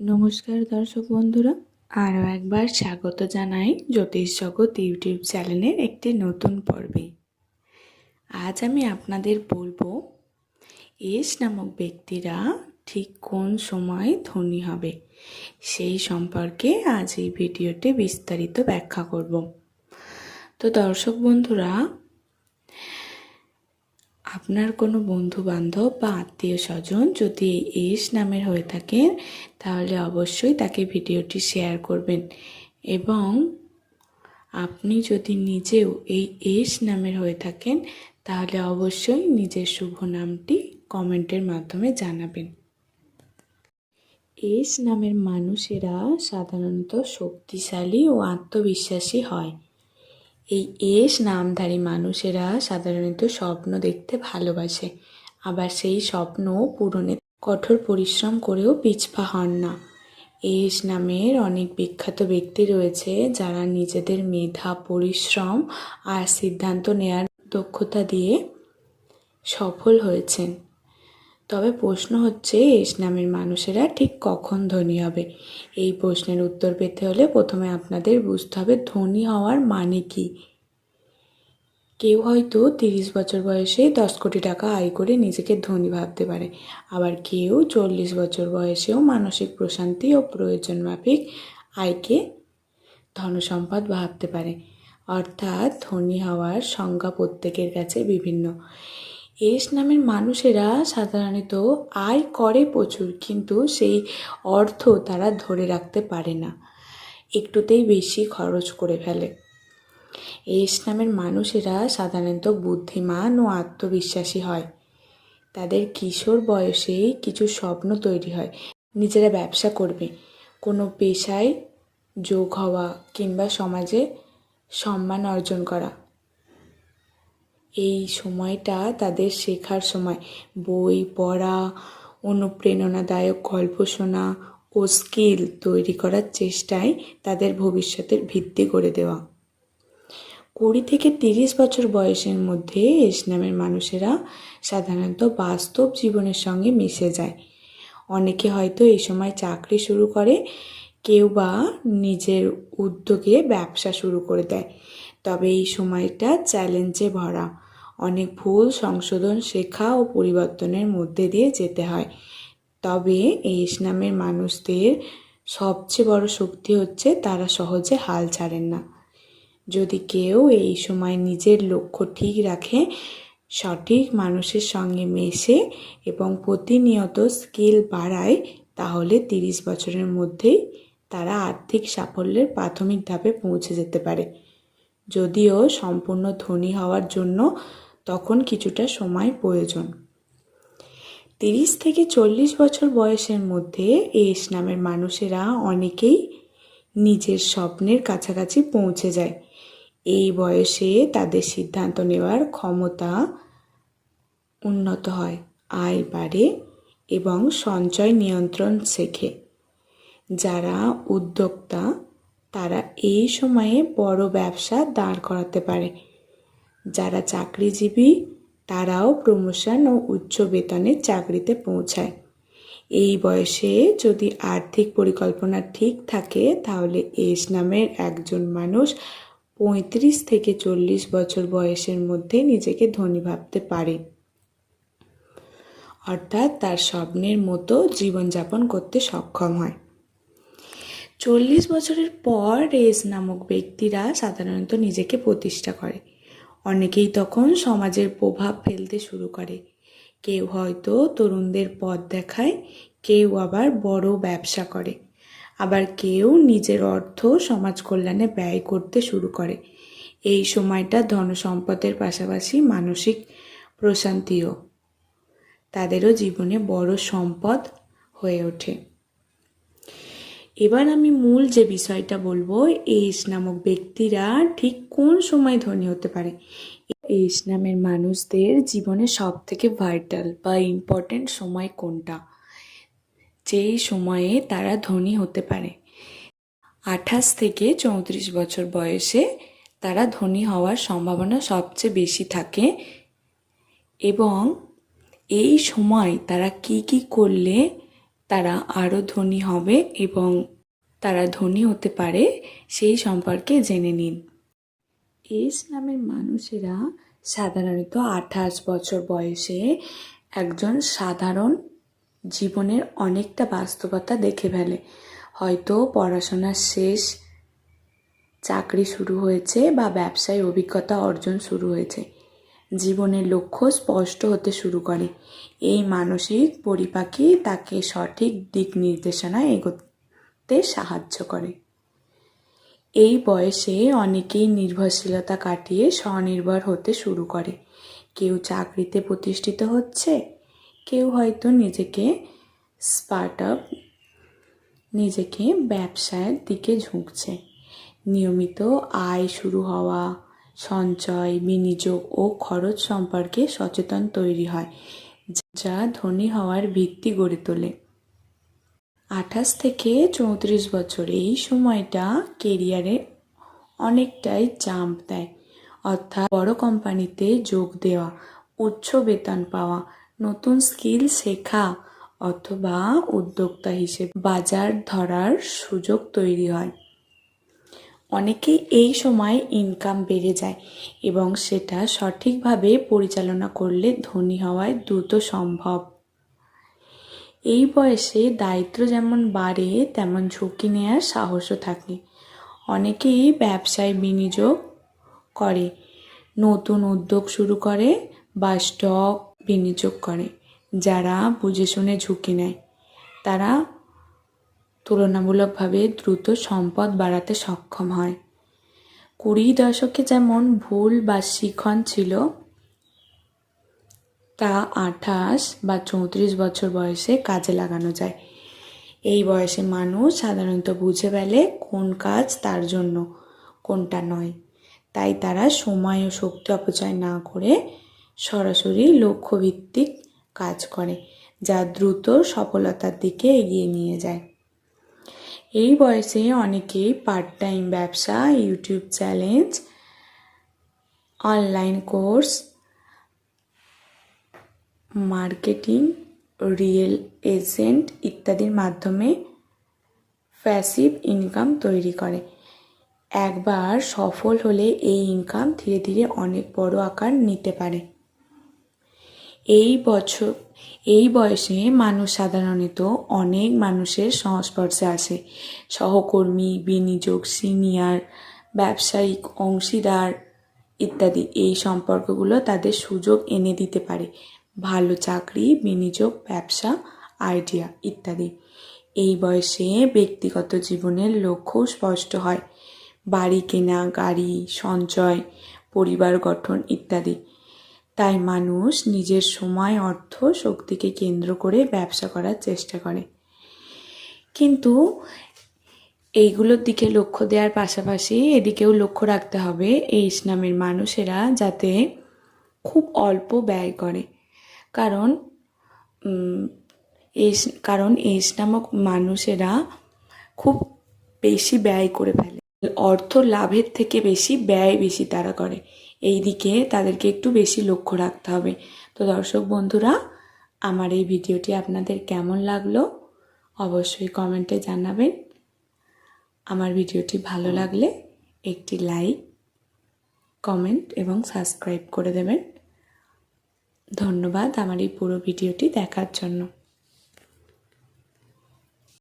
নমস্কার দর্শক বন্ধুরা, আরও একবার স্বাগত জানাই জ্যোতিষ জগৎ ইউটিউব চ্যানেলের একটি নতুন পর্বে। আজ আমি আপনাদের বলব, এস নামক ব্যক্তিরা ঠিক কোন সময় ধনী হবে, সেই সম্পর্কে আজ এই ভিডিওতে বিস্তারিত ব্যাখ্যা করব। তো দর্শক বন্ধুরা আপনার কোনো বন্ধু বান্ধব বা আত্মীয় স্বজন যদি এস নামের হয়ে থাকেন, তাহলে অবশ্যই তাকে ভিডিওটি শেয়ার করবেন। এবং আপনি যদি নিজেও এই এস নামের হয়ে থাকেন, তাহলে অবশ্যই নিজের শুভ নামটি কমেন্টের মাধ্যমে জানাবেন। এস নামের মানুষেরা সাধারণত শক্তিশালী ও আত্মবিশ্বাসী হয়। এই এস নামধারী মানুষেরা সাধারণত স্বপ্ন দেখতে ভালোবাসে। আবার সেই স্বপ্ন পূরণে কঠোর পরিশ্রম করেও পিছপা হন না। এস নামের অনেক বিখ্যাত ব্যক্তি রয়েছে যারা নিজেদের মেধা, পরিশ্রম আর সিদ্ধান্ত নেয়ার দক্ষতা দিয়ে সফল হয়েছেন। তবে প্রশ্ন হচ্ছে এস নামের মানুষেরা ঠিক কখন ধনী হবে? এই প্রশ্নের উত্তর পেতে হলে প্রথমে আপনাদের বুঝতে হবে ধনী হওয়ার মানে কি। কেউ হয়তো তিরিশ বছর বয়সে দশ কোটি টাকা আয় করে নিজেকে ধনী ভাবতে পারে। আবার কেউ চল্লিশ বছর বয়সেও মানসিক প্রশান্তি ও প্রয়োজন মাফিক আয়কে ধনসম্পদ ভাবতে পারে। অর্থাৎ ধনী হওয়ার সংজ্ঞা প্রত্যেকের কাছে বিভিন্ন। এস নামের মানুষেরা সাধারণত আয় করে প্রচুর, কিন্তু সেই অর্থ তারা ধরে রাখতে পারে না। একটুতেই বেশি খরচ করে ফেলে। এস নামের মানুষেরা সাধারণত বুদ্ধিমান ও আত্মবিশ্বাসী হয়। তাদের কিশোর বয়সেই কিছু স্বপ্ন তৈরি হয়। নিজেরা ব্যবসা করবে। কোনো পেশায় যোগ হওয়া কিংবা সমাজে সম্মান অর্জন করা। এই সময়টা তাদের শেখার সময়। বই পড়া, অনুপ্রেরণাদায়ক গল্প শোনা ও স্কিল তৈরি করার চেষ্টায় তাদের ভবিষ্যতের ভিত্তি করে দেওয়া। কুড়ি থেকে তিরিশ বছর বয়সের মধ্যে এস নামের মানুষেরা সাধারণত বাস্তব জীবনের সঙ্গে মিশে যায়। অনেকে হয়তো এই সময় চাকরি শুরু করে কেউ বা নিজের উদ্যোগে ব্যবসা শুরু করে দেয়। তবে এই সময়টা চ্যালেঞ্জে ভরা। অনেক ভুল সংশোধন, শেখা ও পরিবর্তনের মধ্যে দিয়ে যেতে হয়। তবে এই নামের মানুষদের সবচেয়ে বড় শক্তি হচ্ছে তারা সহজে হাল ছাড়েন না। যদি কেউ এই সময় নিজের লক্ষ্য ঠিক রাখে, সঠিক মানুষের সঙ্গে মেশে এবং প্রতিনিয়ত স্কিল বাড়ায়, তাহলে তিরিশ বছরের মধ্যেই তারা আর্থিক সাফল্যের প্রাথমিক ধাপে পৌঁছে যেতে পারে। যদিও সম্পূর্ণ ধনী হওয়ার জন্য তখন কিছুটা সময় প্রয়োজন। তিরিশ থেকে চল্লিশ বছর বয়সের মধ্যে এস নামের মানুষেরা অনেকেই নিজের স্বপ্নের কাছাকাছি পৌঁছে যায়। এই বয়সে তাদের সিদ্ধান্ত নেওয়ার ক্ষমতা উন্নত হয়, আয় বাড়ে এবং সঞ্চয় নিয়ন্ত্রণ শেখে। যারা উদ্যোক্তা, তারা এই সময়ে বড় ব্যবসা দাঁড় করাতে পারে। যারা চাকরিজীবী, তারাও প্রমোশন ও উচ্চ বেতনের চাকরিতে পৌঁছায়। এই বয়সে যদি আর্থিক পরিকল্পনা ঠিক থাকে, তাহলে এস নামের একজন মানুষ পঁয়ত্রিশ থেকে চল্লিশ বছর বয়সের মধ্যে নিজেকে ধনী ভাবতে পারে। অর্থাৎ তার স্বপ্নের মতো জীবনযাপন করতে সক্ষম হয়। চল্লিশ বছরের পর রেস নামক ব্যক্তিরা সাধারণত নিজেকে প্রতিষ্ঠা করে। অনেকেই তখন সমাজের প্রভাব ফেলতে শুরু করে। কেউ হয়তো তরুণদের পথ দেখায়, কেউ আবার বড় ব্যবসা করে। আবার কেউ নিজের অর্থ সমাজ কল্যাণে ব্যয় করতে শুরু করে। এই সময়টা ধনসম্পদের পাশাপাশি মানসিক প্রশান্তিও। তাদেরও জীবনে বড় সম্পদ হয়ে ওঠে। এবার আমি মূল যে বিষয়টা বলব, এস নামক ব্যক্তিরা ঠিক কোন সময় ধনী হতে পারে? এস নামের মানুষদের জীবনে সব থেকে ভাইটাল বা ইম্পর্টেন্ট সময় কোনটা? যেই সময়ে তারা ধনী হতে পারে। আঠাশ থেকে চৌত্রিশ বছর বয়সে তারা ধনী হওয়ার সম্ভাবনা সবচেয়ে বেশি থাকে এবং এই সময় তারা কি কি করলে তারা আরও ধনী হবে এবং তারা ধনী হতে পারে সেই সম্পর্কে জেনে নিন। এস নামের মানুষেরা সাধারণত আঠাশ বছর বয়সে একজন সাধারণ জীবনের অনেকটা বাস্তবতা দেখে ফেলে। হয়তো পড়াশোনার শেষ, চাকরি শুরু হয়েছে বা ব্যবসায় অভিজ্ঞতা অর্জন শুরু হয়েছে। জীবনের লক্ষ্য স্পষ্ট হতে শুরু করে। এই মানসিক পরিপাকি তাকে সঠিক দিক নির্দেশনা এগোতে সাহায্য করে। এই বয়সে অনেকেই নির্ভরশীলতা কাটিয়ে স্বনির্ভর হতে শুরু করে। কেউ চাকরিতে প্রতিষ্ঠিত হচ্ছে, কেউ হয়তো নিজেকে স্টার্ট আপ নিজেকে ব্যবসায়ের দিকে ঝুঁকছে। নিয়মিত আয় শুরু হওয়া সঞ্চয়, বিনিয়োগ ও খরচ সম্পর্কে সচেতন তৈরি হয়, যা ধনী হওয়ার ভিত্তি গড়ে তোলে। আঠাশ থেকে চৌত্রিশ বছর এই সময়টা কেরিয়ারে অনেকটাই জাম্প দেয়। অর্থাৎ বড় কোম্পানিতে যোগ দেওয়া, উচ্চ বেতন পাওয়া, নতুন স্কিল শেখা অথবা উদ্যোক্তা হিসেবে বাজার ধরার সুযোগ তৈরি হয়। অনেকেই এই সময় ইনকাম বেড়ে যায় এবং সেটা সঠিকভাবে পরিচালনা করলে ধনী হওয়ায় দ্রুত সম্ভব। এই বয়সে দায়িত্ব যেমন বাড়ে, তেমন ঝুঁকি নেওয়ার সাহসও থাকে। অনেকেই ব্যবসায় বিনিয়োগ করে, নতুন উদ্যোগ শুরু করে বা স্টক বিনিয়োগ করে, যারা বুঝে শুনে ঝুঁকি নেয়। তারা তুলনামূলকভাবে দ্রুত সম্পদ বাড়াতে সক্ষম হয়। কুড়ি দশকে যেমন ভুল বা শিখন ছিল, তা আঠাশ বা চৌত্রিশ বছর বয়সে কাজে লাগানো যায়। এই বয়সে মানুষ সাধারণত বুঝে ফেলে কোন কাজ তার জন্য, কোনটা নয়। তাই তারা সময় ও শক্তি অপচয় না করে সরাসরি লক্ষ্যভিত্তিক কাজ করে, যা দ্রুত সফলতার দিকে এগিয়ে নিয়ে যায়। এই বয়সে অনেকেই পার্ট টাইম ব্যবসা YouTube challenge online course marketing real agent ইত্যাদির মাধ্যমে প্যাসিভ ইনকাম তৈরি করে। একবার সফল হলে এই ইনকাম ধীরে ধীরে অনেক বড় আকার নিতে পারে। এই বছর, এই বয়সে মানুষ সাধারণত অনেক মানুষের সংস্পর্শে আসে। সহকর্মী, বিনিয়োগ, সিনিয়র, ব্যবসায়িক, অংশীদার ইত্যাদি এই সম্পর্কগুলো তাদের সুযোগ এনে দিতে পারে। ভালো চাকরি, বিনিয়োগ, ব্যবসা, আইডিয়া ইত্যাদি। এই বয়সে ব্যক্তিগত জীবনের লক্ষ্য স্পষ্ট হয়। বাড়ি কেনা, গাড়ি, সঞ্চয়, পরিবার গঠন ইত্যাদি। তাই মানুষ নিজের সময়, অর্থ, শক্তিকে কেন্দ্র করে ব্যবসা করার চেষ্টা করে। কিন্তু এইগুলোর দিকে লক্ষ্য দেওয়ার পাশাপাশি এদিকেও লক্ষ্য রাখতে হবে, এই ইসলামের মানুষেরা যাতে খুব অল্প ব্যয় করে। কারণ এই কারণ এস নামক মানুষেরা খুব বেশি ব্যয় করে ফেলে। অর্থ লাভের থেকে বেশি ব্যয় বেশি তারা করে। এই দিকে তাদেরকে একটু বেশি লক্ষ্য রাখতে হবে। তো দর্শক বন্ধুরা, আমার এই ভিডিওটি আপনাদের কেমন লাগল অবশ্যই কমেন্টে জানাবেন। আমার ভিডিওটি ভালো লাগলে একটি লাইক, কমেন্ট এবং সাবস্ক্রাইব করে দেবেন। ধন্যবাদ আমার এই পুরো ভিডিওটি দেখার জন্য।